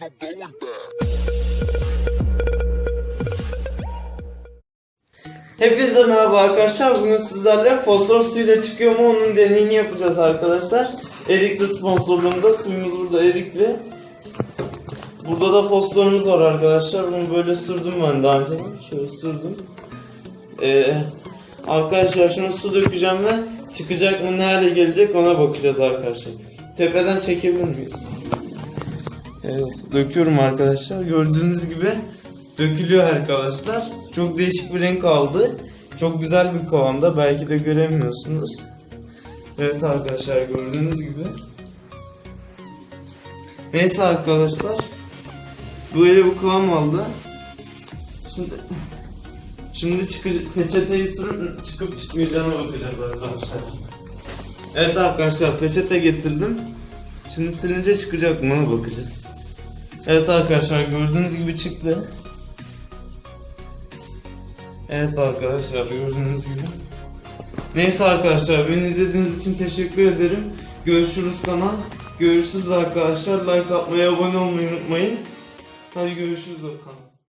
no going back. Hepinize merhaba arkadaşlar. Bugün sizlerle fosfor suyuyla çıkıyor mu onun deneyini yapacağız arkadaşlar. Erikli sponsorluğunda suyumuz burada Erikli. Burada da fosforumuz var arkadaşlar. Bunu böyle sürdüm ben daha önce. Şöyle sürdüm. Ee, arkadaşlar şunu su dökeceğim ve çıkacak mı ne hale gelecek ona bakacağız arkadaşlar. Tepeden çekebilir miyiz? Döküyorum arkadaşlar. Gördüğünüz gibi dökülüyor arkadaşlar. Çok değişik bir renk aldı. Çok güzel bir kıvamda. Belki de göremiyorsunuz. Evet arkadaşlar gördüğünüz gibi. Neyse arkadaşlar. Böyle bir kıvam aldı. Şimdi Şimdi çıkıcı, peçeteyi sürüp çıkıp çıkmayacağına bakacağız arkadaşlar. Evet arkadaşlar peçete getirdim. Şimdi silince çıkacak mı bakacağız. Evet arkadaşlar gördüğünüz gibi çıktı. Evet arkadaşlar gördüğünüz gibi. Neyse arkadaşlar beni izlediğiniz için teşekkür ederim. Görüşürüz kanal. Görüşürüz arkadaşlar. Like atmayı, abone olmayı unutmayın. Hadi görüşürüz Okan.